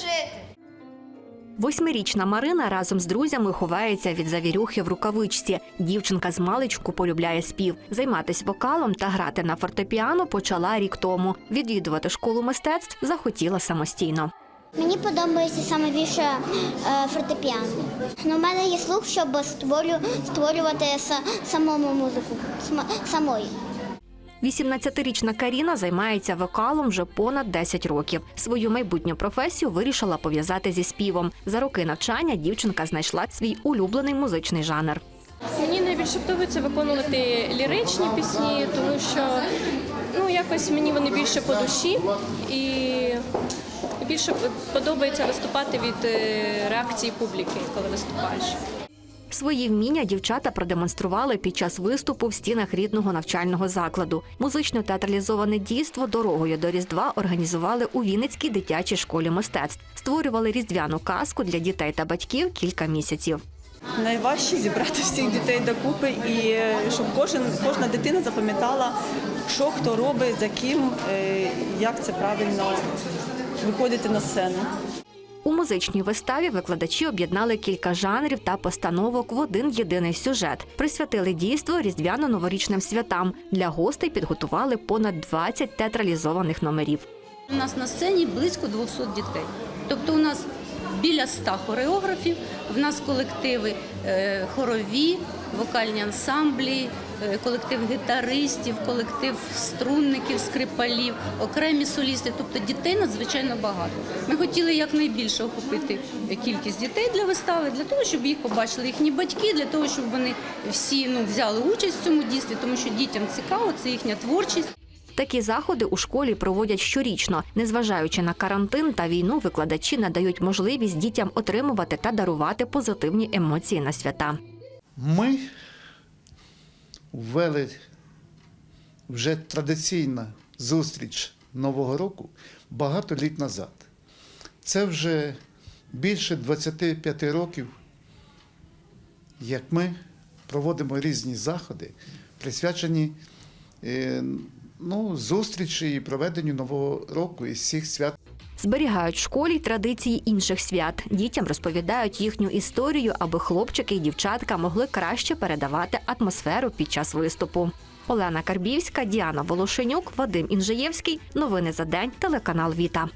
жити. Восьмирічна Марина разом з друзями ховається від завірюхи в рукавичці. Дівчинка з маличку полюбляє спів. Займатися вокалом та грати на фортепіано почала рік тому. Відвідувати школу мистецтв захотіла самостійно. Мені подобається саме більше е, фортепіано. Ну, у мене є слух, щоб створю, створювати са- самому музику сма- самої. 18-річна Каріна займається вокалом вже понад 10 років. Свою майбутню професію вирішила пов'язати зі співом. За роки навчання дівчинка знайшла свій улюблений музичний жанр. Мені найбільше подобається виконувати ліричні пісні, тому що ну якось мені вони більше по душі і більше подобається виступати від е, реакції публіки, коли виступаєш. Свої вміння дівчата продемонстрували під час виступу в стінах рідного навчального закладу. Музично театралізоване дійство дорогою до Різдва організували у Вінницькій дитячій школі мистецтв. Створювали різдвяну казку для дітей та батьків кілька місяців. Найважче зібрати всіх дітей докупи і е, щоб кожен, кожна дитина запам'ятала, що хто робить, за ким, е, як це правильно виходити на сцену. У музичній виставі викладачі об'єднали кілька жанрів та постановок в один єдиний сюжет. Присвятили дійство різдвяно-новорічним святам. Для гостей підготували понад 20 театралізованих номерів. У нас на сцені близько 200 дітей. Тобто у нас біля 100 хореографів, в нас колективи е, хорові, вокальні ансамблі, е, колектив гітаристів, колектив струнників, скрипалів, окремі солісти. Тобто дітей надзвичайно багато. Ми хотіли якнайбільше охопити кількість дітей для вистави, для того, щоб їх побачили їхні батьки, для того, щоб вони всі ну, взяли участь в цьому дійстві, тому що дітям цікаво, це їхня творчість. Такі заходи у школі проводять щорічно. Незважаючи на карантин та війну, викладачі надають можливість дітям отримувати та дарувати позитивні емоції на свята. Ми ввели вже традиційна зустріч Нового року багато літ назад. Це вже більше 25 років, як ми проводимо різні заходи, присвячені е, ну, зустрічі і проведенню Нового року і всіх свят Зберігають в школі традиції інших свят. Дітям розповідають їхню історію, аби хлопчики і дівчатка могли краще передавати атмосферу під час виступу. Олена Карбівська, Діана Волошенюк, Вадим Інжиєвський. Новини за день. Телеканал Віта.